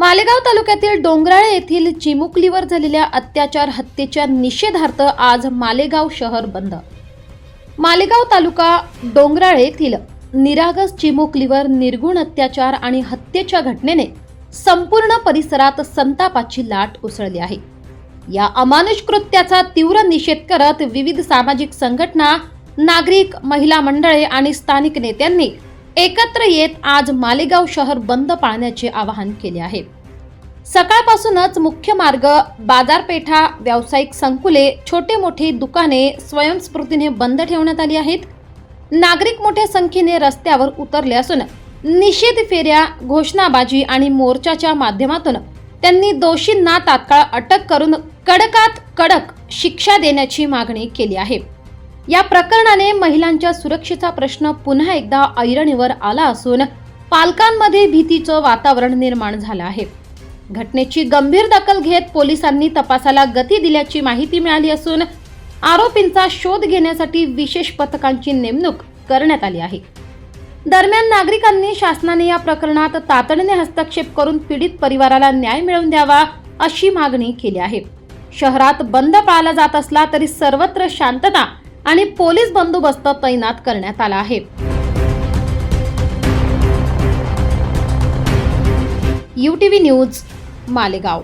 मालेगाव तालुक्यातील डोंगराळे येथील चिमुकलीवर झालेल्या अत्याचार हत्येच्या निषेधार्थ आज मालेगाव शहर बंद. मालेगाव तालुका डोंगराळे येथील निरागस चिमुकलीवर निर्गुण अत्याचार आणि हत्येच्या घटनेने संपूर्ण परिसरात संतापाची लाट उसळली आहे. या अमानुष कृत्याचा तीव्र निषेध करत विविध सामाजिक संघटना नागरिक महिला मंडळे आणि स्थानिक नेत्यांनी एकत्र येत आज मालेगाव शहर बंद पाळण्याचे आवाहन केले आहे. सकाळपासूनच मुख्य मार्ग बाजारपेठा व्यावसायिक संकुले छोटे मोठे दुकाने स्वयंस्फूर्तीने बंद ठेवण्यात आली आहेत. नागरिक मोठ्या संख्येने रस्त्यावर उतरले असून निषेध फेऱ्या घोषणाबाजी आणि मोर्चाच्या माध्यमातून त्यांनी दोषींना तात्काळ अटक करून कडकात कडक शिक्षा देण्याची मागणी केली आहे. या प्रकरणाने महिलांच्या सुरक्षेचा प्रश्न पुन्हा एकदा ऐरणीवर आला असून पालकांमध्ये भीतीचं वातावरण निर्माण झालं आहे. घटनेची गंभीर दखल घेत पोलिसांनी तपासाला गती दिल्याची माहिती मिळाली असून आरोपींचा शोध घेण्यासाठी विशेष पथकांची नेमणूक करण्यात आली आहे. दरम्यान नागरिकांनी शासनाने या प्रकरणात तातडीने हस्तक्षेप करून पीडित परिवाराला न्याय मिळवून द्यावा अशी मागणी केली आहे. शहरात बंद पाळला जात असला तरी सर्वत्र शांतता आणि पोलीस बंदोबस्त तैनात करण्यात आला आहे. U T V news Malegaon.